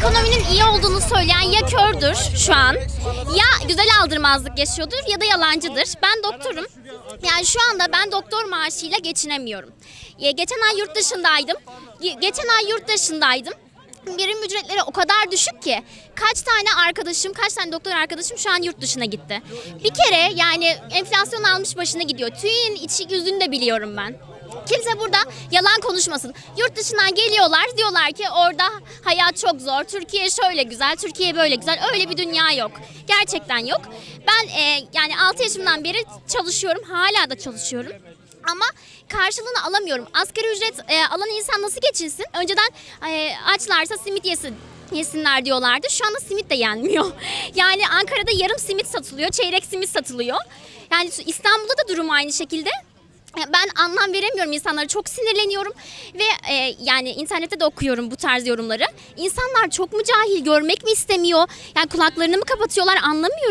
ekonominin iyi olduğunu söyleyen ya kördür şu an ya güzel aldırmazlık yaşıyordur ya da yalancıdır. Ben doktorum. Yani şu anda ben doktor maaşıyla geçinemiyorum. Geçen ay yurt dışındaydım. Ge- Geçen ay yurt dışındaydım. Birim ücretleri o kadar düşük ki kaç tane arkadaşım, kaç tane doktor arkadaşım şu an yurt dışına gitti. Bir kere yani enflasyon almış başına gidiyor. TÜİ'nin içi yüzünü de biliyorum ben. Kimse burada yalan konuşmasın. Yurt dışından geliyorlar diyorlar ki orada hayat çok zor. Türkiye şöyle güzel, Türkiye böyle güzel. Öyle bir dünya yok. Gerçekten yok. Ben e, yani 6 yaşımdan beri çalışıyorum. Hala da çalışıyorum. Ama karşılığını alamıyorum. Asgari ücret e, alan insan nasıl geçinsin? Önceden e, açlarsa simit yesin yesinler diyorlardı. Şu anda simit de yenmiyor. Yani Ankara'da yarım simit satılıyor, çeyrek simit satılıyor. Yani İstanbul'da da durum aynı şekilde. Ben anlam veremiyorum insanlara çok sinirleniyorum ve e, yani internette de okuyorum bu tarz yorumları. İnsanlar çok mu cahil görmek mi istemiyor? Yani kulaklarını mı kapatıyorlar anlamıyorum.